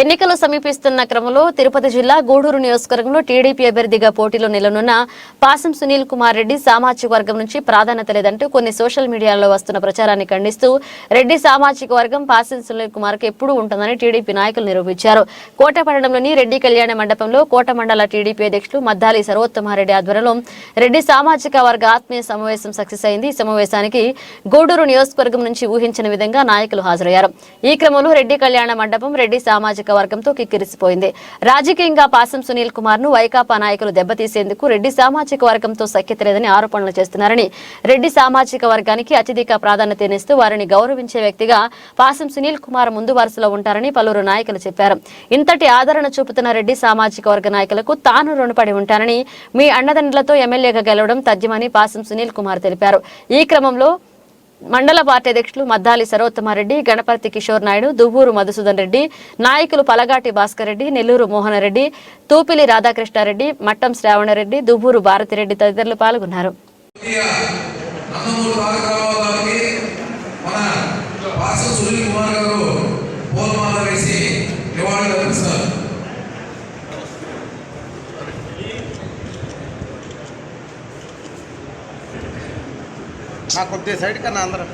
ఎన్నికలు సమీపిస్తున్న క్రమంలో తిరుపతి జిల్లా గూడూరు నియోజకవర్గంలో టీడీపీ అభ్యర్థిగా పోటీలో నిలనున్న పాసం సునీల్ కుమార్ రెడ్డి సామాజిక వర్గం నుంచి ప్రాధాన్యత లేదంటూ కొన్ని సోషల్ మీడియాలో వస్తున్న ప్రచారాన్ని ఖండిస్తూ రెడ్డి సామాజిక వర్గం పాసం సునీల్ కుమార్కు ఎప్పుడూ ఉంటుందని టీడీపీ నాయకులు నిరూపించారు. కోటపట్టణంలోని రెడ్డి కళ్యాణ మండపంలో కోట మండల టీడీపీ అధ్యక్షులు మద్దాలి సర్వోత్తమారెడ్డి ఆధ్వర్యంలో రెడ్డి సామాజిక వర్గ ఆత్మీయ సమావేశం సక్సెస్ అయింది. ఈ సమావేశానికి గూడూరు నియోజకవర్గం నుంచి ఊహించిన విధంగా నాయకులు హాజరయ్యారు. ఈ క్రమంలో రెడ్డి కళ్యాణ మండపం రెడ్డి సామాజిక నియోజకవర్గంతో కిక్కిరిసిపోయింది. రాజకీయంగా పాసం సునీల్ కుమార్ను వైకాపా నాయకులు దెబ్బతీసేందుకు రెడ్డి సామాజిక వర్గంతో సఖ్యత లేదని ఆరోపణలు చేస్తున్నారని రెడ్డి సామాజిక వర్గానికి అత్యధిక ప్రాధాన్యతనిస్తూ వారిని గౌరవించే వ్యక్తిగా పాసం సునీల్ కుమార్ ముందు వరుసలో ఉంటారని పలువురు నాయకులు చెప్పారు. ఇంతటి ఆదరణ చూపుతున్న రెడ్డి సామాజిక వర్గ నాయకులకు తాను రుణపడి ఉంటానని మీ అండదండలతో ఎమ్మెల్యేగా గెలవడం తథ్యమని పాసం సునీల్ కుమార్ తెలిపారు. ఈ క్రమంలో మండల పార్టీ అధ్యక్షులు మద్దాలి సరోత్తమారెడ్డి గణపతి కిషోర్ నాయుడు దువ్వూరు మధుసూదన్ రెడ్డి నాయకులు పలగాటి భాస్కర్ రెడ్డి నెల్లూరు మోహన్ రెడ్డి తూపిలి రాధాకృష్ణారెడ్డి మట్టం శ్రావణరెడ్డి దువ్వూరు భారతిరెడ్డి తదితరులు పాల్గొన్నారు. మన పాస సునీల్ కుమార్ గారు పూలమాల వేసి నివాళులు అర్పిస్తారు నా కొద్దిగా సైడ్ కన్నా అందరం.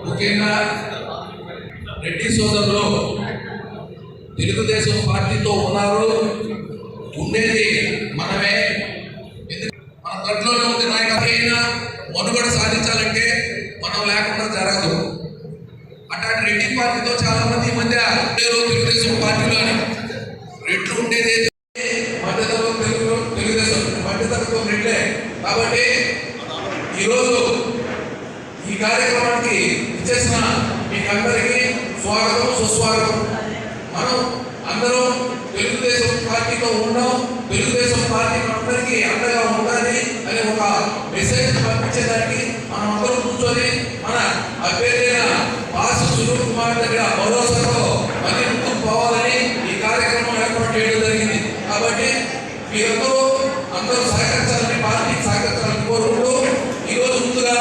ముఖ్యంగా రెడ్డి సోదరులు తెలుగుదేశం పార్టీతో ఉన్నారు ఉండేది మనమే ఎందుకు- మన తట్లో ఉంది నాయకైనా మనుగడ సాధించాలంటే మనం లేకుండా జరగదు అట్లాంటి రెడ్డి పార్టీతో చాలా మంది ఈ మధ్య ఉండేరు తెలుగుదేశం పార్టీలో అని రెడ్లు ఉండేది మధ్యతరం తెలుగు తెలుగుదేశం మధ్యతరం రెడ్లే కాబట్టి ఈరోజు ఈ కార్యక్రమానికి ఇచ్చేసిన మీకందరికీ స్వాగతం సుస్వాగతం మనం అందరం తెలుగుదేశం పార్టీతో ఉన్నాం తెలుగుదేశం పార్టీ అందరికీ అండగా ఉండాలి అనే ఒక మెసేజ్ పంపించేదానికి మనం అందరం కూర్చొని మన అభ్యర్థి సునీల్ కుమార్ దగ్గర భరోసాతో మళ్ళీ ముందుకు పోవాలని ఈ కార్యక్రమం ఏర్పాటు చేయడం జరిగింది. కాబట్టి మీరందరూ అందరూ సహకరించాలని పార్టీకి సహకరించాలని కోరుకుంటూ ఈరోజు ముందుగా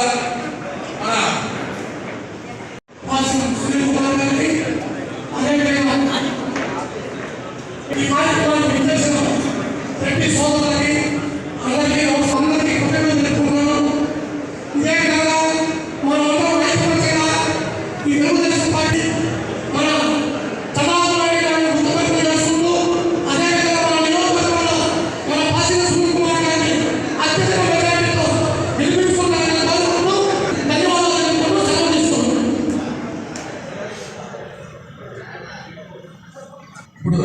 మన ఈ సోదరులకి ఇప్పుడు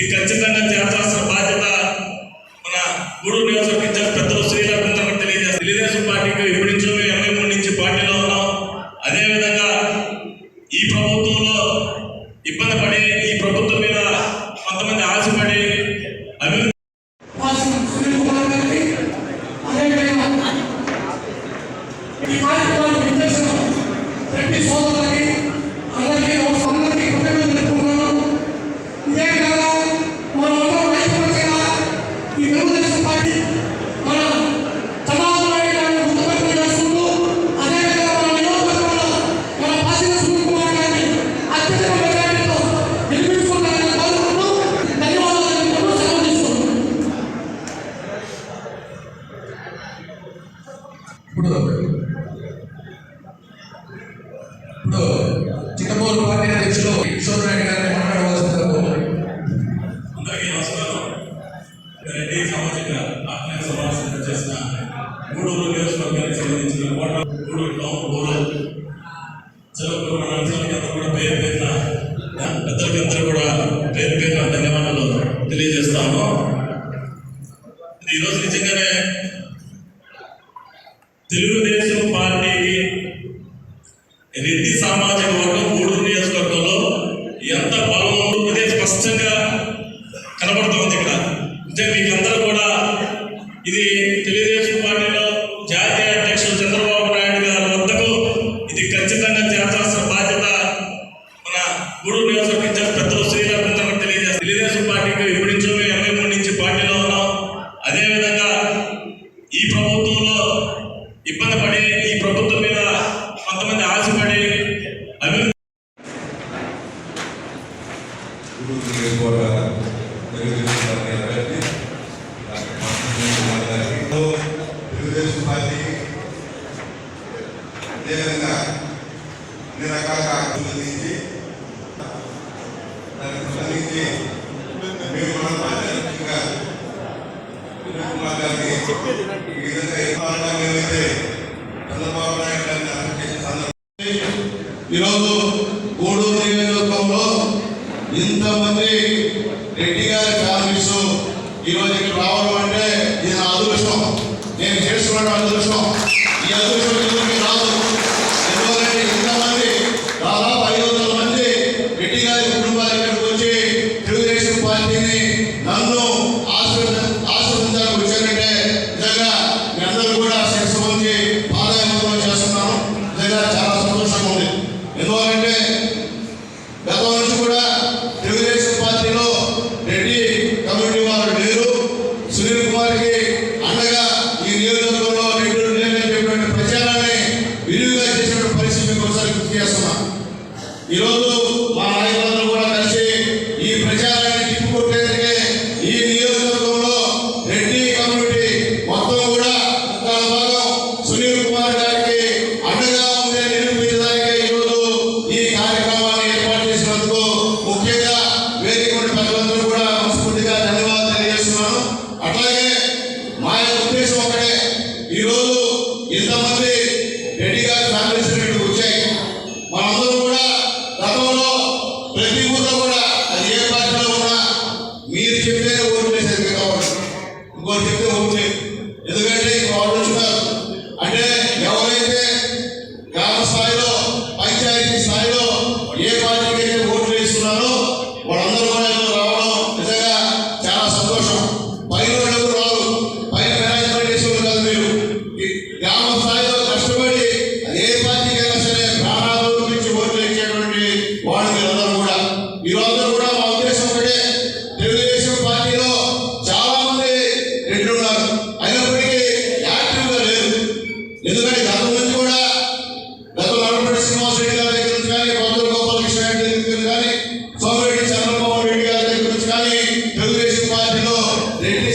ఇది ఖచ్చితంగా ఇప్పుడు ఇప్పుడు చిత్తమూరు పార్టీ అధ్యక్షులు కిషోర్ నాయుడు గారిని మాట్లాడవలసిన రెడ్డి సామాజిక ఆత్మీయ సమావేశం చేసిన గూడూరు నియోజకవర్గానికి సంబంధించిన కోట టౌన్ గూడూరు చిలకూరు మండలానికి కూడా పేరు పేరు ధన్యవాదాలు ఖచ్చితంగా ఇంతమంది రెడ్డి గారి ఫ్యామిలీస్ ఈరోజు ఇక్కడ రావడం అంటే ఇది నా అదృష్టం. నేను చేసుకున్న అదృష్టం. ఈ అదృష్టం ఎందుకు రాదు? ఎందుకంటే ఇంతమంది దాదాపు ఐదు వందల మంది రెడ్డి గారి కుటుంబాలు ఇక్కడికి వచ్చి తెలుగుదేశం నన్ను ఆశీర్వదించడానికి వచ్చారంటే నిజంగా మీ అందరూ కూడా శిక్ష పొంది పాదయాత్రలు చేస్తున్నాను. నిజంగా చాలా సంతోషంగా ఉంది. ఎందుకంటే గతంలో కూడా తెలుగుదేశం Бога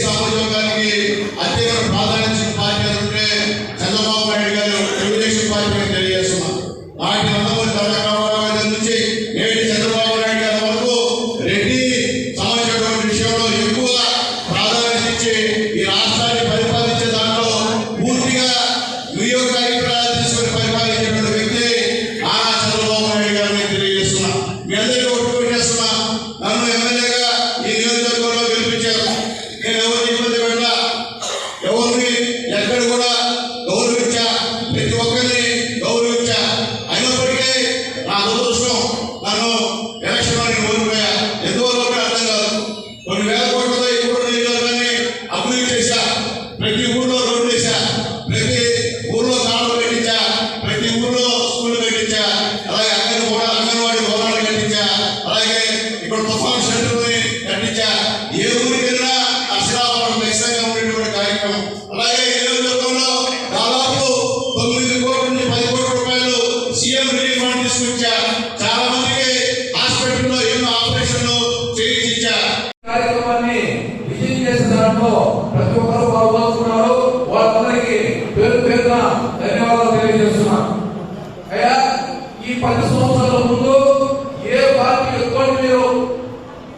సహయోగానికి అత్యధిక ప్రాధాన్యత పార్టీ చంద్రబాబు నాయుడు గారు తెలుగుదేశం పార్టీ తెలియజేస్తున్నారు. నాటి నందమూరి తారకరామారావు గారి చంద్రబాబు నాయుడు గారి రెడ్డి సమాజమైనటువంటి విషయంలో ఎక్కువ ప్రాధాన్యత ఇచ్చి ఈ రాష్ట్రాన్ని పరిపాలించే దాంట్లో పూర్తిగా వినియోగ కార్యక్రమాలు తీసుకుని పరిపాలించినటువంటి వ్యక్తి నారా చంద్రబాబు నాయుడు గారిని తెలియజేస్తున్నా మీ అందరికీ ఒట్టుకుని చేస్తున్నా దాంట్లో ప్రతి ఒక్కరూ పాల్గొన్నారు వాళ్ళందరికీ పేరు పేరున ధన్యవాదాలు తెలియజేస్తున్నా. అయ్యా ఈ పది సంవత్సరాల ముందు ఏ పార్టీ ఎత్తుకోండి మీరు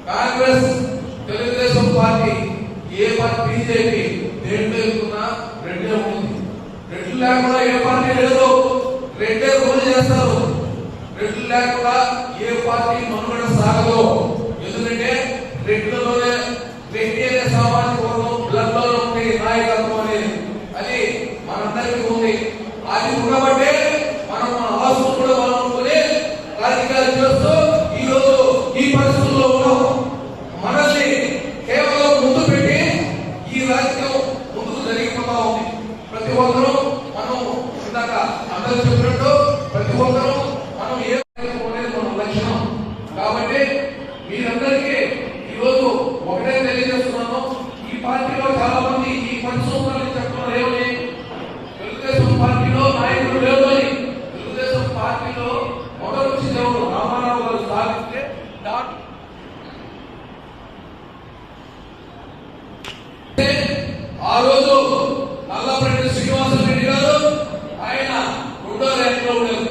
కాంగ్రెస్ తెలుగుదేశం పార్టీ ఏ పార్టీ బీజేపీ దేంట్లో ఎత్తుకున్నా రెండే ఉంది. రెడ్లు లేకుండా ఏ పార్టీ లేదు. రెండే రోజు చేస్తారు. రెడ్లు లేకుండా ఏ పార్టీ మనుగడ సాగదు. ఎందుకంటే రెడ్లలోనే అందరూ చెప్పినట్టు కాబట్టి మీరందరికీ ఈరోజు ఒకటే తెలియజేస్తున్నాను. ఈ పార్టీలో చాలా మంది ఈ పరిశోధనలు చెప్పడం ఏమని? తెలుగుదేశం పార్టీలో నాయకులు లేవు అని. తెలుగుదేశం రామారావు గారు ఆ రోజు Nallapareddy Buddha has told us